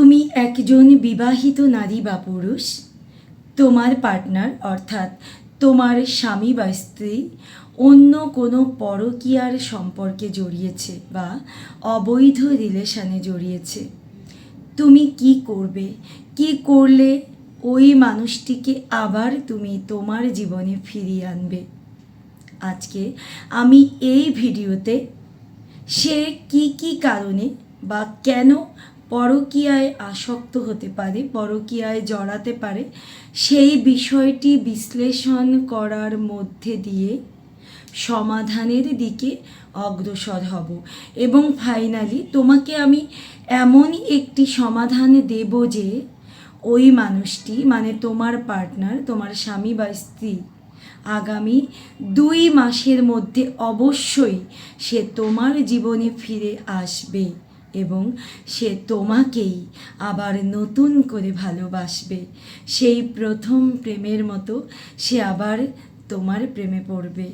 তুমি একজন বিবাহিত নারী বা পুরুষ, তোমার পার্টনার অর্থাৎ তোমার স্বামী বা স্ত্রী অন্য কোনো পরকীয়ার সম্পর্কে জড়িয়েছে বা অবৈধ রিলেশানে জড়িয়েছে, তুমি কি করবে? কি করলে ওই মানুষটিকে আবার তুমি তোমার জীবনে ফিরিয়ে আনবে? আজকে আমি এই ভিডিওতে সে কি কি কারণে বা কেন পরকীয়ায় আসক্ত হতে পারে, পরকীয়ায় জড়াতে পারে। সেই বিষয়টি বিশ্লেষণ করার মধ্যে দিয়ে সমাধানের দিকে অগ্রসর হব। এবং ফাইনালি তোমাকে আমি এমনই একটি সমাধান দেব যে ওই মানুষটি মানে তোমার পার্টনার তোমার স্বামী বা স্ত্রী, আগামী দুই মাসের মধ্যে অবশ্যই সে তোমার জীবনে ফিরে আসবে। এবং সে তোমাকেই আবার নতুন করে ভালোবাসবে। সেই প্রথম প্রেমের মতো সে আবার তোমার প্রেমে পড়বে।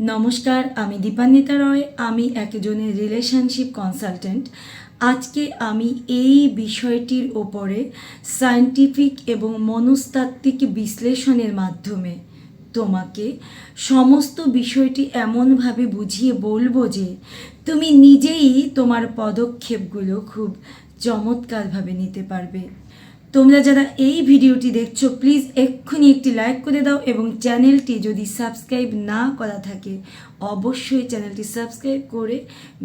নমস্কার, আমি দীপান্বিতা রয়, আমি একজনের রিলেশনশিপ কনসালটেন্ট আজকে আমি এই বিষয়টির ওপরে সায়েন্টিফিক এবং মনস্তাত্ত্বিক বিশ্লেষণের মাধ্যমে তোমাকে সমস্ত বিষয়টি এমনভাবে বুঝিয়ে বলব যে, তুমি নিজেই তোমার পদক্ষেপগুলো খুব চমৎকারভাবে নিতে পারবে। তোমরা যারা এই ভিডিওটি দেখছ, প্লিজ এক্ষুনি একটি লাইক করে দাও এবং চ্যানেলটি যদি সাবস্ক্রাইব না করা থাকে, অবশ্যই চ্যানেলটি সাবস্ক্রাইব করে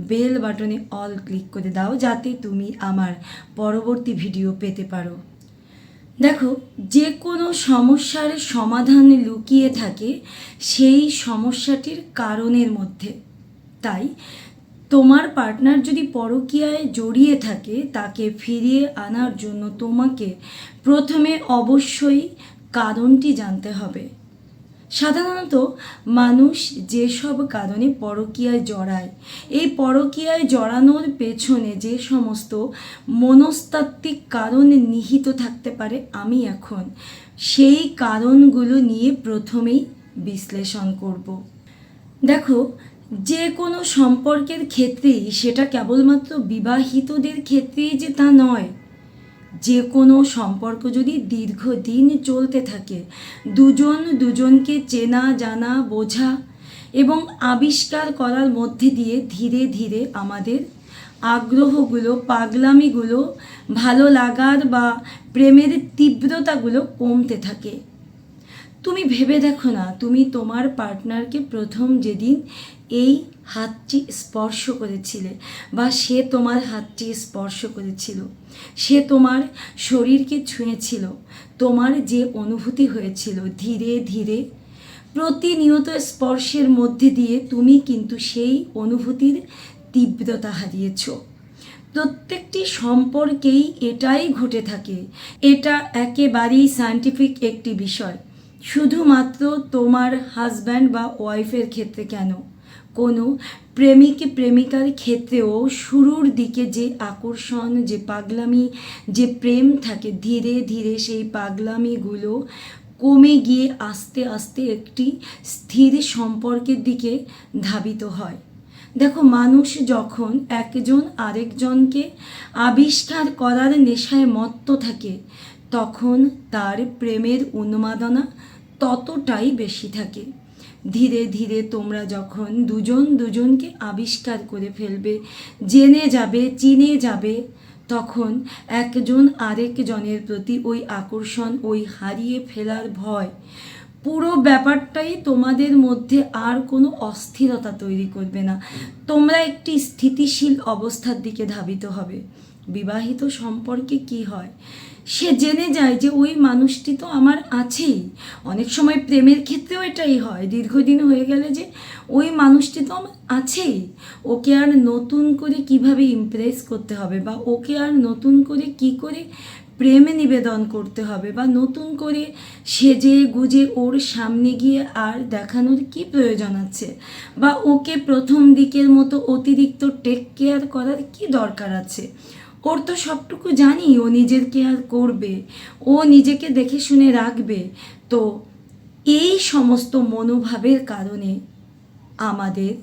বেল বাটনে অল ক্লিক করে দাও, যাতে তুমি আমার পরবর্তী ভিডিও পেতে পারো। দেখো, যে কোনো সমস্যার সমাধান লুকিয়ে থাকে সেই সমস্যাটির কারণের মধ্যে। তাই তোমার পার্টনার যদি পরকীয়ায় জড়িয়ে থাকে, তাকে ফিরিয়ে আনার জন্য তোমাকে প্রথমে অবশ্যই কারণটি জানতে হবে। সাধারণত মানুষ যেসব কারণে পরকীয়ায় জড়ায়, এই পরকীয়ায় জড়ানোর পেছনে যে সমস্ত মনস্তাত্ত্বিক কারণ নিহিত থাকতে পারে আমি এখন, সেই কারণগুলো নিয়ে প্রথমেই বিশ্লেষণ করব। দেখো, যে কোনো সম্পর্কের ক্ষেত্রেই সেটা কেবলমাত্র বিবাহিতদের ক্ষেত্রেই যে তা নয় যে কোনো সম্পর্ক যদি দীর্ঘদিন চলতে থাকে, দুজন দুজনকে চেনা, জানা, বোঝা এবং আবিষ্কার করার মধ্যে দিয়ে ধীরে ধীরে আমাদের আগ্রহগুলো, পাগলামিগুলো, ভালো লাগার বা প্রেমের তীব্রতাগুলো কমতে থাকে। তুমি ভেবে দেখো না, তুমি তোমার পার্টনারকে প্রথম যেদিন এই হাতটি স্পর্শ করেছিলে বা সে তোমার হাতটি স্পর্শ করেছিল। সে তোমার শরীরকে ছুঁয়েছিল। তোমার যে অনুভূতি হয়েছিল ধীরে ধীরে প্রতিনিয়ত স্পর্শের মধ্যে দিয়ে তুমি কিন্তু সেই অনুভূতির তীব্রতা হারিয়েছ। প্রত্যেকটি সম্পর্কেই এটাই ঘটে থাকে। এটা একেবারেই সায়েন্টিফিক একটি বিষয়। শুধুমাত্র তোমার হাজব্যান্ড বা ওয়াইফের ক্ষেত্রে কেন? কোনো প্রেমিক প্রেমিকার ক্ষেত্রেও শুরুর দিকে যে আকর্ষণ, যে পাগলামি, যে প্রেম থাকে, ধীরে ধীরে সেই পাগলামিগুলো কমে গিয়ে আস্তে আস্তে একটি স্থির সম্পর্কের দিকে ধাবিত হয়। দেখো, মানুষ যখন একজন আরেকজনকে আবিষ্কার করার নেশায় মত্ত থাকে, তখন তার প্রেমের উন্মাদনা ততটাই বেশি থাকে। ধীরে ধীরে তোমরা যখন দুজন দুজনকে আবিষ্কার করে ফেলবে, জেনে যাবে, চিনে যাবে, তখন একজন আরেকজনের প্রতি ওই আকর্ষণ, ওই হারিয়ে ফেলার ভয়, পুরো ব্যাপারটাই তোমাদের মধ্যে আর কোনো অস্থিরতা তৈরি করবে না। তোমরা একটি স্থিতিশীল অবস্থার দিকে ধাবিত হবে। বিবাহিত সম্পর্কে কি হয়? সে জেনে যায় যে ওই মানুষটি তো আমার আছেই। অনেক সময় প্রেমের ক্ষেত্রেও এটাই হয়। দীর্ঘদিন হয়ে গেলে যে ওই মানুষটি তো আমার আছেই। ওকে আর নতুন করে কীভাবে ইমপ্রেস করতে হবে বা ওকে আর নতুন করে কি করে প্রেমে নিবেদন করতে হবে বা নতুন করে সেজে গুজে ওর সামনে গিয়ে আর দেখানোর কি প্রয়োজন আছে? বা ওকে প্রথম দিকের মতো অতিরিক্ত টেক কেয়ার করার কি দরকার আছে? ওর তো সবটুকু জানি, ও নিজের কেয়ার করবে, ও নিজেকে দেখে শুনে রাখবে। তো এই সমস্ত মনোভাবের কারণে আমাদের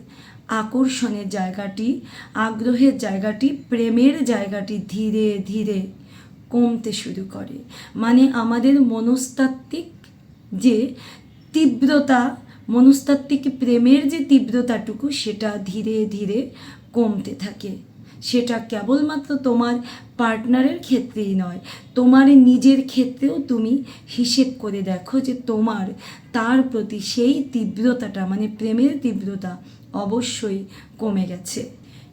আকর্ষণের জায়গাটি, আগ্রহের জায়গাটি, প্রেমের জায়গাটি ধীরে ধীরে কমতে শুরু করে। মানে আমাদের মনস্তাত্ত্বিক যে তীব্রতা, মনস্তাত্ত্বিক প্রেমের যে তীব্রতাটুকু সেটা ধীরে ধীরে কমতে থাকে। সেটা কেবলমাত্র তোমার পার্টনারের ক্ষেত্রেই নয়, তোমার নিজের ক্ষেত্রেও তুমি হিসেব করে দেখো যে তোমার, তার প্রতি সেই তীব্রতাটা মানে প্রেমের তীব্রতা অবশ্যই কমে গেছে।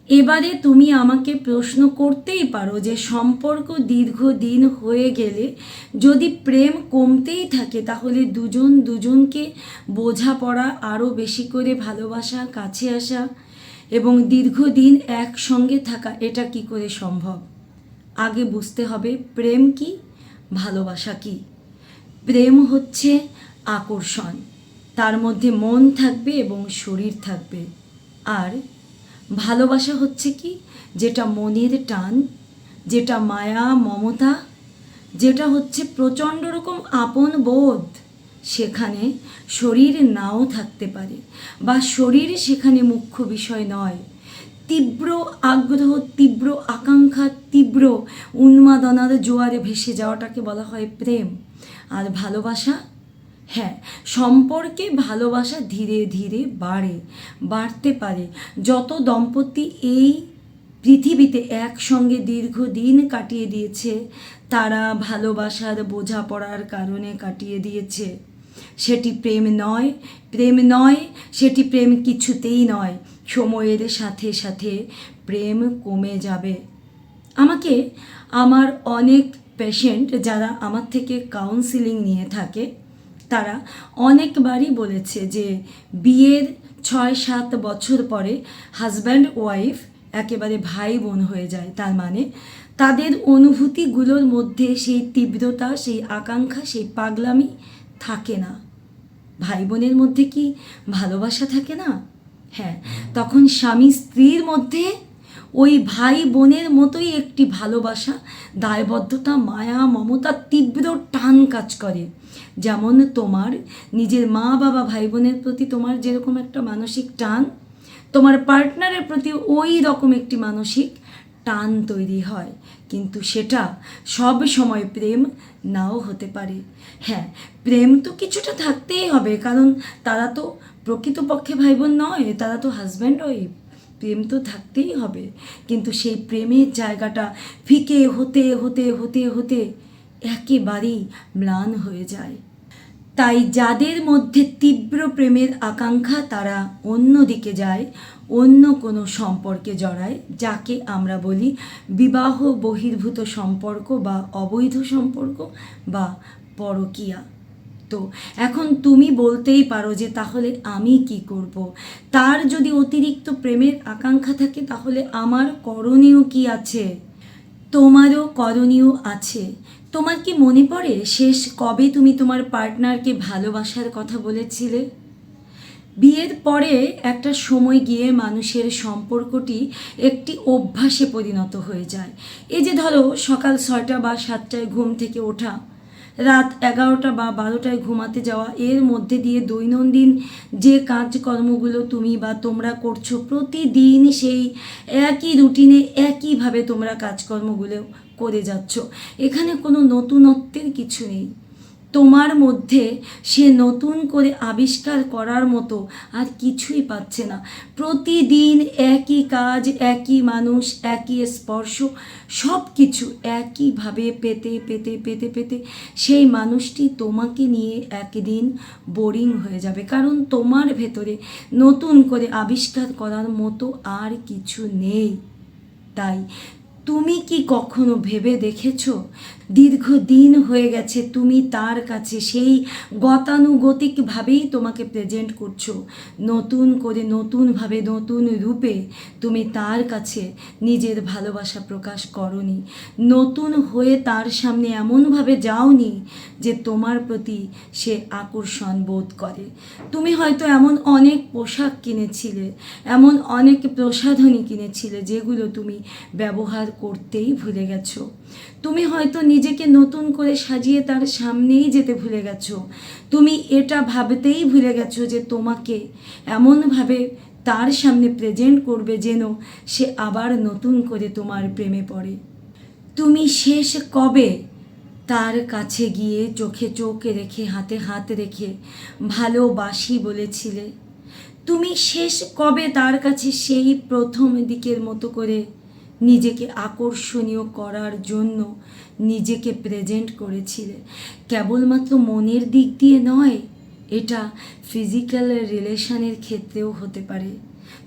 এবারে তুমি আমাকে প্রশ্ন করতেই পারো যে সম্পর্ক দীর্ঘদিন হয়ে গেলে যদি প্রেম কমতেই থাকে, তাহলে দুজন দুজনকে বোঝাপড়া আরও বেশি করে ভালোবাসা, কাছে আসা এবং দীর্ঘদিন একসঙ্গে থাকা, এটা কি করে সম্ভব? আগে বুঝতে হবে প্রেম কি, ভালোবাসা কি। প্রেম হচ্ছে আকর্ষণ, তার মধ্যে মন থাকবে এবং শরীর থাকবে। আর ভালোবাসা হচ্ছে কি, যেটা মনের টান, যেটা মায়া, মমতা, যেটা হচ্ছে প্রচণ্ড রকম আপন বোধ। সেখানে শরীর নাও থাকতে পারে বা শরীর সেখানে মুখ্য বিষয় নয়। তীব্র আগ্রহ, তীব্র আকাঙ্ক্ষা, তীব্র উন্মাদনার জোয়ারে ভেসে যাওয়াটাকে বলা হয় প্রেম। আর ভালোবাসা? হ্যাঁ সম্পর্কে ভালোবাসা ধীরে ধীরে বাড়ে, বাড়তে পারে। যত দম্পতি এই পৃথিবীতে একসঙ্গে দীর্ঘদিন কাটিয়ে দিয়েছে, তারা ভালোবাসার বোঝাপড়ার কারণে কাটিয়ে দিয়েছে। সেটি প্রেম নয় প্রেম নয়, সেটি প্রেম কিছুতেই নয়। সময়ের সাথে সাথে প্রেম কমে যাবে। আমাকে, আমার অনেক পেশেন্ট যারা আমার থেকে কাউন্সিলিং নিয়ে থাকে, তারা অনেকবারই বলেছে যে বিয়ের ছয় সাত বছর পরে হাজব্যান্ড ওয়াইফ একেবারে ভাই বোন হয়ে যায়। তার মানে তাদের অনুভূতিগুলোর মধ্যে সেই তীব্রতা, সেই আকাঙ্ক্ষা, সেই পাগলামি থাকে না। ভাই বোনের মধ্যে কি ভালোবাসা থাকে না? হ্যাঁ তখন স্বামী স্ত্রীর মধ্যে ওই ভাই বোনের মতোই একটি ভালোবাসা, দায়বদ্ধতা, মায়া, মমতা, তীব্র টান কাজ করে। যেমন তোমার নিজের মা বাবা ভাই বোনের প্রতি তোমার যেরকম একটা মানসিক টান, তোমার পার্টনারের প্রতি ওই রকম একটি মানসিক টান তৈরি হয়। কিন্তু সেটা সব সময় প্রেম নাও হতে পারে। হ্যাঁ প্রেম তো কিছুটা থাকতেই হবে, কারণ তারা তো প্রকৃতপক্ষে ভাই বোন নয়, তারা তো হাজব্যান্ড ওয়াইফ প্রেম তো থাকতেই হবে। কিন্তু সেই প্রেমের জায়গাটা ফিকে হতে হতে হতে হতে একেবারেই ম্লান হয়ে যায়। তাই যাদের মধ্যে তীব্র প্রেমের আকাঙ্ক্ষা, তারা অন্য দিকে যায়, অন্য কোনো সম্পর্কে জড়ায়, যাকে আমরা বলি বিবাহ, বহির্ভূত সম্পর্ক বা অবৈধ সম্পর্ক বা পরকীয়া। তো এখন তুমি বলতেই পারো যে তাহলে আমি কি করব। তার যদি অতিরিক্ত প্রেমের আকাঙ্ক্ষা থাকে, তাহলে আমার করণীয় কি আছে? তোমারও করণীয় আছে। তোমার কি মনে পড়ে শেষ কবে তুমি তোমার পার্টনারকে ভালোবাসার কথা বলেছিলে? বিয়ের পরে একটা সময় গিয়ে মানুষের সম্পর্কটি একটি অভ্যাসে পরিণত হয়ে যায়। এই যে ধরো, সকাল ছয়টা বা সাতটায় ঘুম থেকে ওঠা, রাত এগারোটা বা বারোটায় ঘুমাতে যাওয়া, এর মধ্যে দিয়ে দৈনন্দিন যে কাজকর্মগুলো তুমি বা তোমরা করছ, প্রতিদিন সেই একই রুটিনে একইভাবে তোমরা কাজকর্মগুলো করে যাচ্ছ। এখানে কোনো নতুনত্বের কিছু নেই। তোমার মধ্যে সে নতুন করে আবিষ্কার করার মতো আর কিছুই পাচ্ছে না। প্রতিদিন একই কাজ, একই মানুষ, একই স্পর্শ সব কিছু একইভাবে পেতে পেতে পেতে পেতে সেই মানুষটি তোমাকে নিয়ে একদিন বোরিং হয়ে যাবে। কারণ তোমার ভেতরে নতুন করে আবিষ্কার করার মতো আর কিছু নেই। তাই তুমি কি কখনো ভেবে দেখেছ দীর্ঘদিন হয়ে গেছে, তুমি তার কাছে সেই গতানুগতিকভাবেই তোমাকে প্রেজেন্ট করছ। নতুন করে নতুনভাবে, নতুন রূপে তুমি তার কাছে নিজের ভালোবাসা প্রকাশ করনি। নতুন হয়ে তার সামনে এমনভাবে যাওনি যে তোমার প্রতি সে আকর্ষণ বোধ করে। তুমি হয়তো এমন অনেক পোশাক কিনেছিলে, এমন অনেক প্রসাধনী কিনেছিলে যেগুলো তুমি ব্যবহার করতেই ভুলে গেছো। তুমি হয়তো নিজেকে নতুন করে সাজিয়ে তার সামনেই যেতে ভুলে গেছো। তুমি এটা ভাবতেই ভুলে গেছো যে তোমাকে এমনভাবে তার সামনে প্রেজেন্ট করবে যেন সে আবার নতুন করে তোমার প্রেমে পড়ে। তুমি শেষ কবে তার কাছে গিয়ে চোখে চোখ রেখে, হাতে হাত রেখে ভালোবাসি বলেছিলে? তুমি শেষ কবে তার কাছে সেই প্রথম দিকের মতো করে নিজেকে আকর্ষণীয় করার জন্য নিজেকে প্রেজেন্ট করেছিলে। কেবলমাত্র মনের দিক দিয়ে নয়, এটা ফিজিক্যাল রিলেশনের ক্ষেত্রেও হতে পারে।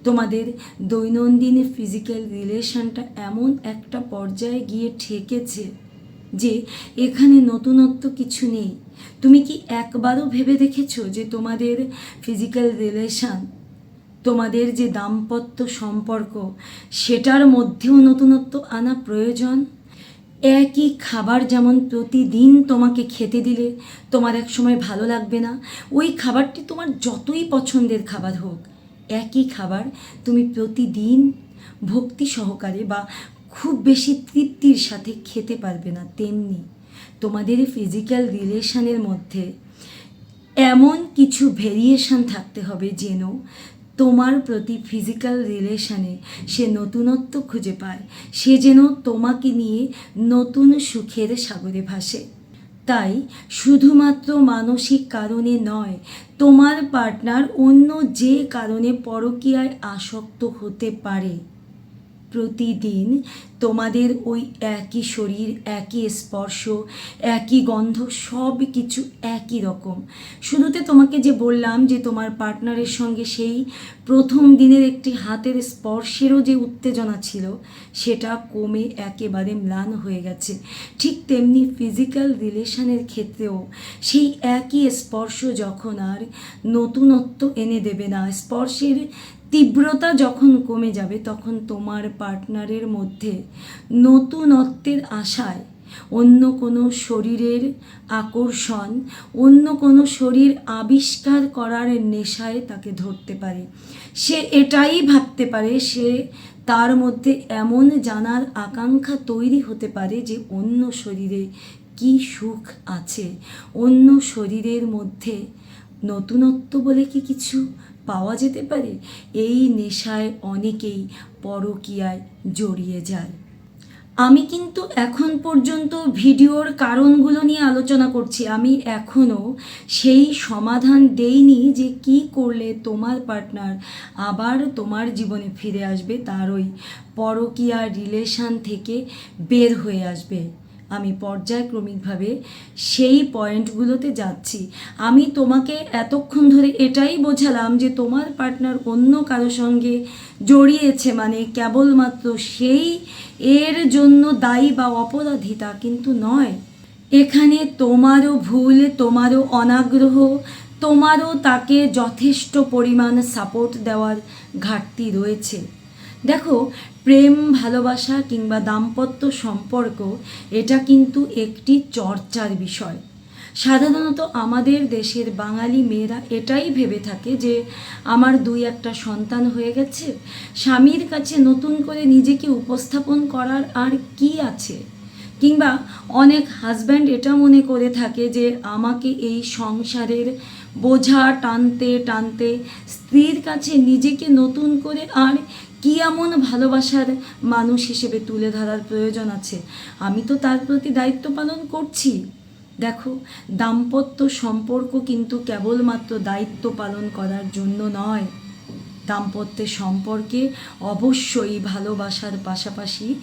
তোমাদের দৈনন্দিন ফিজিক্যাল রিলেশনটা এমন একটা পর্যায়ে গিয়ে ঠেকেছে যে এখানে নতুনত্ব কিছু নেই। তুমি কি একবারও ভেবে দেখেছ যে তোমাদের ফিজিক্যাল রিলেশন তোমাদের যে দাম্পত্য সম্পর্ক, সেটার মধ্যেও নতুনত্ব আনা প্রয়োজন। একই খাবার যেমন প্রতিদিন তোমাকে খেতে দিলে তোমার এক সময় ভালো লাগবে না, ওই খাবারটি তোমার যতই পছন্দের খাবার হোক, একই খাবার তুমি প্রতিদিন ভক্তি সহকারে বা খুব বেশি তৃপ্তির সাথে খেতে পারবে না তেমনি। তোমাদের ফিজিক্যাল রিলেশনের মধ্যে এমন কিছু ভেরিয়েশন থাকতে হবে যেন তোমার প্রতি ফিজিক্যাল রিলেশনে সে নতুনত্ব খুঁজে পায়। সে যেন তোমাকে নিয়ে নতুন সুখের সাগরে ভাসে। তাই শুধুমাত্র মানসিক কারণে নয়, তোমার পার্টনার অন্য যে কারণে পরকীয়ায় আসক্ত হতে পারে। প্রতিদিন তোমাদের ওই একই শরীর, একই স্পর্শ, একই গন্ধ, সব কিছু একই রকম। শুরুতে তোমাকে যে বললাম যে তোমার পার্টনারের সঙ্গে সেই প্রথম দিনের একটি হাতের স্পর্শেরও যে উত্তেজনা ছিল, সেটা কমে একেবারে ম্লান হয়ে গেছে। ঠিক তেমনি ফিজিক্যাল রিলেশনের ক্ষেত্রেও সেই একই স্পর্শ যখন আর নতুনত্ব এনে দেবে না, স্পর্শের তীব্রতা যখন কমে যাবে, তখন তোমার পার্টনারের মধ্যে নতুনত্বের আশায় অন্য কোনো শরীরের আকর্ষণ, অন্য কোনো শরীর আবিষ্কার করার নেশায় তাকে ধরতে পারে। সে এটাই ভাবতে পারে, সে তার মধ্যে এমন জানার আকাঙ্ক্ষা তৈরি হতে পারে যে অন্য শরীরে কি সুখ আছে। অন্য শরীরের মধ্যে নতুনত্ব বলে কি কিছু? পাওয়া যেতে পারে, এই নেশায় অনেকেই পরকীয়ায় জড়িয়ে যায়। আমি কিন্তু এখন পর্যন্ত ভিডিওর কারণগুলো নিয়ে আলোচনা করছি। আমি এখনও সেই সমাধান দেইনি যে কি করলে তোমার পার্টনার আবার তোমার জীবনে ফিরে আসবে, তার ওই পরকীয়া রিলেশন থেকে বের হয়ে আসবে। আমি পর্যায়ক্রমিকভাবে সেই পয়েন্টগুলোতে যাচ্ছি। আমি তোমাকে এতক্ষণ ধরে এটাই বোঝালাম যে তোমার পার্টনার অন্য কারও সঙ্গে জড়িয়েছে মানে কেবলমাত্র সেই এর জন্য দায়ী বা অপরাধী তা কিন্তু নয়। এখানে তোমারও ভুল, তোমারও অনাগ্রহ, তোমারও তাকে যথেষ্ট পরিমাণ সাপোর্ট দেওয়ার ঘাটতি রয়েছে। দেখো প্রেম, ভালোবাসা কিংবা দাম্পত্য সম্পর্ক, এটা কিন্তু একটি চর্চার বিষয়। সাধারণত আমাদের দেশের বাঙালি মেয়েরা এটাই ভেবে থাকে যে, আমার দুই একটা সন্তান হয়ে গেছে, স্বামীর কাছে নতুন করে নিজেকে উপস্থাপন করার আর কি আছে? কিংবা অনেক হাজব্যান্ড এটা মনে করে থাকে যে, আমাকে এই সংসারের বোঝা টানতে টানতে স্ত্রীর কাছে নিজেকে নতুন করে আর কি এমন ভালোবাসার মানুষ হিসেবে তুলে ধরার প্রয়োজন আছে? আমি তো তার প্রতি দায়িত্ব পালন করছি। দেখো, দাম্পত্য সম্পর্ক কিন্তু কেবলমাত্র দায়িত্ব পালন করার জন্য নয়। দাম্পত্যের সম্পর্কে অবশ্যই ভালোবাসার পাশাপাশি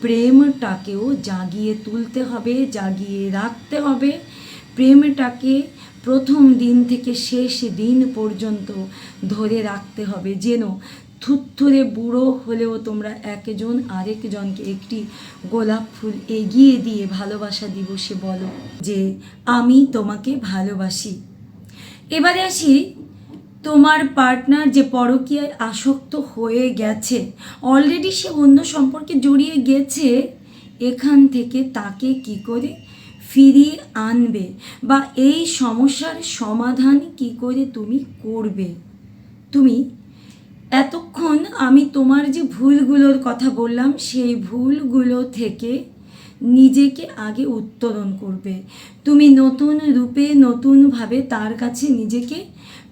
প্রেমটাকেও জাগিয়ে তুলতে হবে, জাগিয়ে রাখতে হবে। প্রেমটাকে প্রথম দিন থেকে শেষ দিন পর্যন্ত ধরে রাখতে হবে। যেন থুত্থুরে বুড়ো হলেও তোমরা একজন আরেকজনকে একটি গোলাপ ফুল এগিয়ে দিয়ে ভালোবাসা দিবসে বলো যে আমি তোমাকে ভালোবাসি। এবারে আসি, তোমার পার্টনার যে পরকীয়ায় আসক্ত হয়ে গেছে অলরেডি সে অন্য সম্পর্কে জড়িয়ে গেছে, এখান থেকে তাকে কি করে ফিরিয়ে আনবে বা এই সমস্যার সমাধান কি করে তুমি করবে? তুমি এতক্ষণ আমি তোমার যে ভুলগুলোর কথা বললাম, সেই ভুলগুলো থেকে নিজেকে আগে উত্তরণ করবে। তুমি নতুন রূপে, নতুনভাবে তার কাছে নিজেকে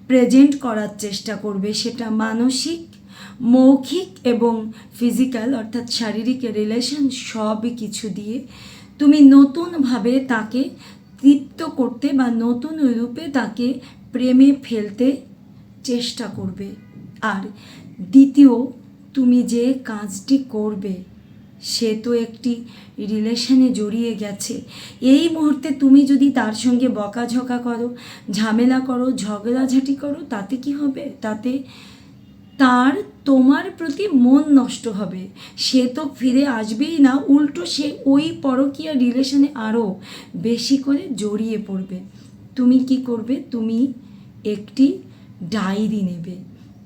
প্রেজেন্ট করার চেষ্টা করবে। সেটা মানসিক, মৌখিক এবং ফিজিক্যাল অর্থাৎ শারীরিক রিলেশন সব কিছু দিয়ে তুমি নতুনভাবে তাকে তৃপ্ত করতে বা নতুন রূপে তাকে প্রেমে ফেলতে চেষ্টা করবে। দ্বিতীয়, তুমি যে কাজটি করবে, সে তো একটি রিলেশনে জড়িয়ে গেছে। এই মুহূর্তে তুমি যদি তার সঙ্গে বকাঝকা করো, ঝামেলা করো, ঝগড়াঝাটি করো, তাতে কি হবে? তাতে তার তোমার প্রতি মন নষ্ট হবে। সে তো ফিরে আসবেই না, উল্টো সে ওই পরকীয়া রিলেশনে আরও বেশি করে জড়িয়ে পড়বে। তুমি কি করবে? তুমি একটি ডায়েরি নেবে।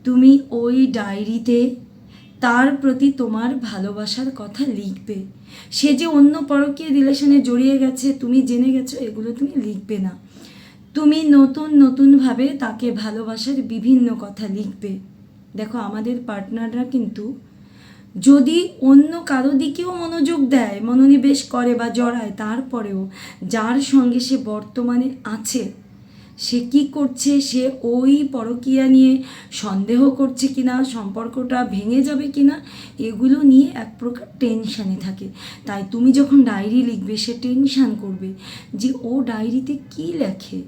তুমি ওই ডায়েরিতে তার প্রতি তোমার ভালোবাসার কথা লিখবে। সে যে অন্য পরকীয় রিলেশনে জড়িয়ে গেছে, তুমি জেনে গেছো, এগুলো তুমি লিখবে না। তুমি নতুন, নতুনভাবে তাকে ভালোবাসার বিভিন্ন কথা লিখবে। দেখো, আমাদের পার্টনাররা কিন্তু যদি অন্য কারও দিকেও মনোযোগ দেয়, মনোনিবেশ করে বা জড়ায়, তারপরেও যার সঙ্গে সে বর্তমানে আছে সে কি করছে? সে ওই পরকীয়া নিয়ে সন্দেহ করছে কিনা? সম্পর্কটা ভেঙে যাবে কিনা? এগুলো নিয়ে এক প্রকার টেনশানে থাকে। তাই তুমি যখন ডায়েরি লিখবে, সে টেনশান করবে যে ও ডায়েরিতে কি লেখে?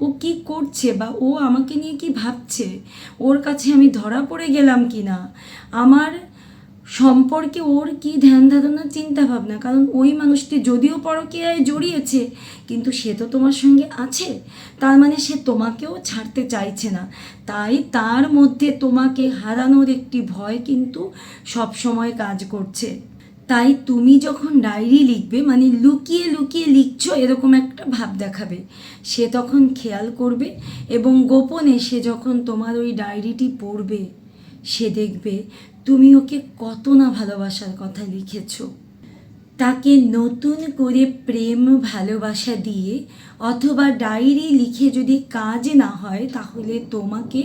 ও কি করছে বা ও আমাকে নিয়ে কি ভাবছে? ওর কাছে আমি ধরা পড়ে গেলাম কি না আমার সম্পর্কে ওর কি ধ্যান ধারণা চিন্তা ভাবনা কারণ ওই মানুষটি যদিও পরকীয়ায় জড়িয়েছে, কিন্তু সে তো তোমার সঙ্গে আছে। তার মানে সে তোমাকেও ছাড়তে চাইছে না। তাই তার মধ্যে তোমাকে হারানোর একটি ভয় কিন্তু সব সময় কাজ করছে। তাই তুমি যখন ডায়েরি লিখবে মানে লুকিয়ে লুকিয়ে লিখছো, এরকম একটা ভাব দেখাবে। সে তখন খেয়াল করবে এবং গোপনে সে যখন তোমার ওই ডায়েরিটি পড়বে সে দেখবে তুমি ওকে কত না ভালোবাসার কথা লিখেছ। তাকে নতুন করে প্রেম, ভালোবাসা দিয়ে অথবা ডায়েরি লিখে যদি কাজ না হয়, তাহলে তোমাকে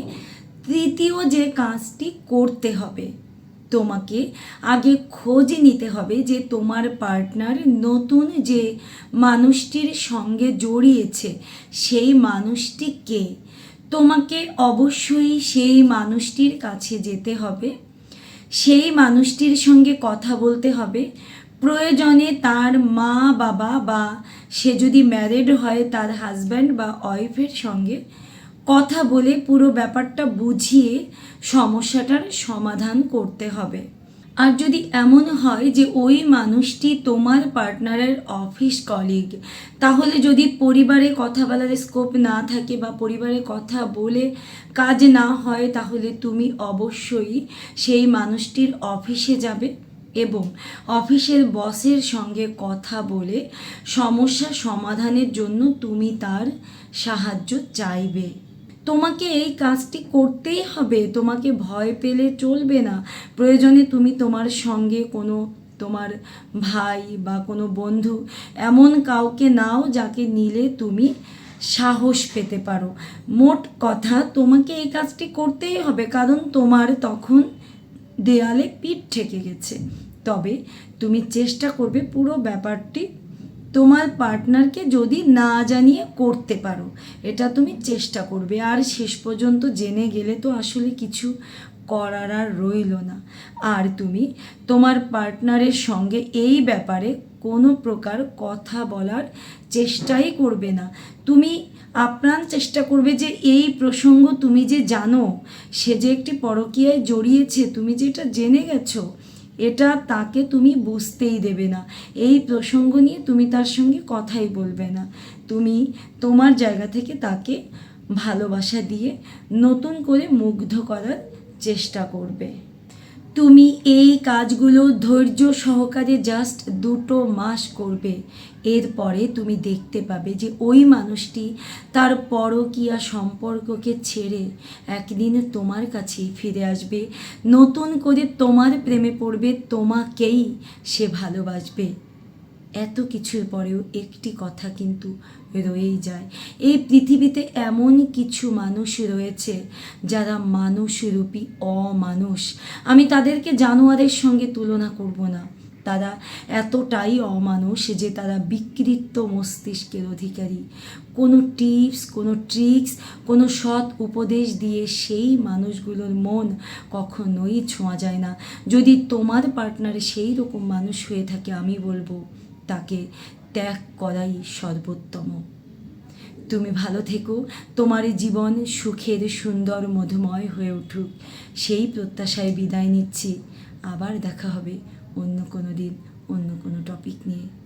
তৃতীয় যে কাজটি করতে হবে, তোমাকে আগে খোঁজ নিতে হবে যে তোমার পার্টনার নতুন যে মানুষটির সঙ্গে জড়িয়েছে, সেই মানুষটি কে? তোমাকে অবশ্যই সেই মানুষটির কাছে যেতে হবে। সেই মানুষটির সঙ্গে কথা বলতে হবে। প্রয়োজনে তার মা বাবা বা সে যদি ম্যারিড হয় তার হাজব্যান্ড বা ওয়াইফের সঙ্গে কথা বলে পুরো ব্যাপারটা বুঝিয়ে সমস্যাটার সমাধান করতে হবে। আর যদি এমন হয় যে ওই মানুষটি তোমার পার্টনারের অফিস কলিগ তাহলে যদি পরিবারে কথা বলার স্কোপ না থাকে বা পরিবারে কথা বলে কাজ না হয়, তাহলে তুমি অবশ্যই সেই মানুষটির অফিসে যাবে এবং অফিসের বসের সঙ্গে কথা বলে সমস্যা সমাধানের জন্য তুমি তার সাহায্য চাইবে। তোমাকে এই কাজটি করতেই হবে। তোমাকে ভয় পেলে চলবে না। প্রয়োজনে তুমি তোমার সঙ্গে কোনো তোমার ভাই বা কোনো বন্ধু এমন কাউকে নাও যাকে নিলে তুমি সাহস পেতে পারো। মোট কথা, তোমাকে এই কাজটি করতেই হবে কারণ তোমার তখন দেয়ালে পিঠ ঠেকে গেছে। তবে তুমি চেষ্টা করবে পুরো ব্যাপারটি তোমার পার্টনারকে যদি না জানিয়ে করতে পারো, এটা তুমি চেষ্টা করবে। আর শেষ পর্যন্ত জেনে গেলে তো আসলে কিছু করার আর রইল না। আর তুমি তোমার পার্টনারের সঙ্গে এই ব্যাপারে কোনো প্রকার কথা বলার চেষ্টাই করবে না। তুমি আপ্রাণ চেষ্টা করবে যে এই প্রসঙ্গ তুমি যে জানো, সে যে একটি পরকীয়ায় জড়িয়েছে, তুমি যেটা জেনে গেছো এটা তাকে তুমি বুঝতেই দেবে না। এই প্রসঙ্গ নিয়ে তুমি তার সঙ্গে কথাই বলবে না। তুমি তোমার জায়গা থেকে তাকে ভালোবাসা দিয়ে নতুন করে মুগ্ধ করার চেষ্টা করবে। তুমি এই কাজগুলো ধৈর্য সহকারে জাস্ট দুটো মাস করবে। এরপরে তুমি দেখতে পাবে যে ওই মানুষটি তার পরকীয়া সম্পর্ককে ছেড়ে একদিন তোমার কাছেই ফিরে আসবে। নতুন করে তোমার প্রেমে পড়বে, তোমাকেই সে ভালোবাসবে। এত কিছুর পরেও একটি কথা কিন্তু রয়েই যায়। এই পৃথিবীতে এমন কিছু মানুষ রয়েছে যারা মানুষরূপী অমানুষ। আমি তাদেরকে জানোয়ারের সঙ্গে তুলনা করব না। তারা এতটাই অমানুষ যে তারা বিকৃত মস্তিষ্কের অধিকারী। কোনো টিপস, কোনো ট্রিক্স, কোনো সৎ উপদেশ দিয়ে সেই মানুষগুলোর মন কখনোই ছোঁয়া যায় না। যদি তোমার পার্টনারে সেই রকম মানুষ হয়ে থাকে আমি বলব, তাকে ত্যাগ করাই সর্বোত্তম। তুমি ভালো থেকো, তোমার জীবন সুখের সুন্দর মধুময় হয়ে উঠুক। সেই প্রত্যাশায় বিদায় নিচ্ছি। আবার দেখা হবে অন্য কোনো দিন, অন্য কোনো টপিক নিয়ে।